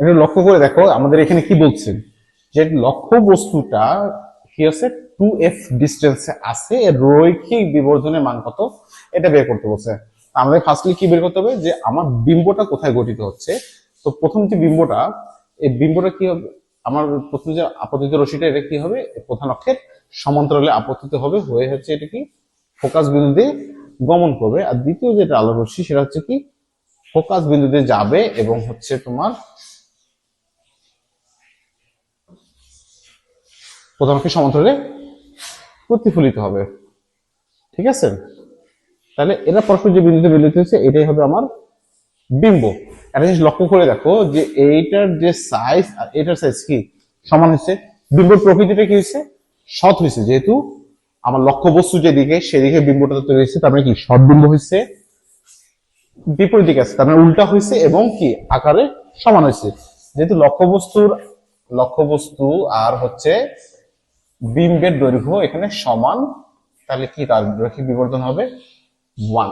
এটা লক্ষ্য করে দেখো আমাদের এখানে কি বলছে? যে লক্ষ্য বস্তুটা কি আছে টু এফ ডিস্টেন্সে আছে, এর রৈখিক বিবর্ধনের মান কত? এটা বের করতে বলছে। আমাদের ফার্স্টলি কি বের করতে হবে? যে আমার বিম্বটা কোথায় গঠিত হচ্ছে? তো প্রথম যে বিম্বটা, এই বিম্বটা কি হবে? আমার প্রথম যে আপতিত রশিটা এটা কি হবে? প্রধান অক্ষের সমান্তরালে আপতিত হবে হয়ে হচ্ছে এটা কি? ফোকাস বিন্দু দিয়ে গমন করবে। আর দ্বিতীয় যেটা আলো রশ্মি, সেটা হচ্ছে কি? ফোকাস বিন্দুতে যাবে এবং হচ্ছে তোমার প্রধান অক্ষের সমান্তরালে প্রতিফলিত হবে। ঠিক আছে? তাহলে এরা পরস্পর যে বিন্দুতে মিলিত হচ্ছে এটাই হবে আমার বিম্ব। একটা জিনিস লক্ষ্য করে দেখো যে এইটার যে সাইজ আর এটার সাইজ কি? সমান হচ্ছে বিম্বর প্রকৃতিটা কি হয়েছে? সৎ হয়েছে। যেহেতু আমার লক্ষ্য বস্তু যেদিকে, সেদিকে বিম্বটা তৈরি হয়েছে, তার মানে কি? সৎ বিম্ব হয়েছে। বিপরীত দিকে আছে, তার মানে উল্টা হয়েছে এবং কি? আকারে সমান হয়েছে। যেহেতু লক্ষ্য বস্তুর লক্ষ্য বস্তু আর হচ্ছে বিম্বের দৈর্ঘ্য এখানে সমান তাহলে কি তার রৈখিক বিবর্তন হবে? ওয়ান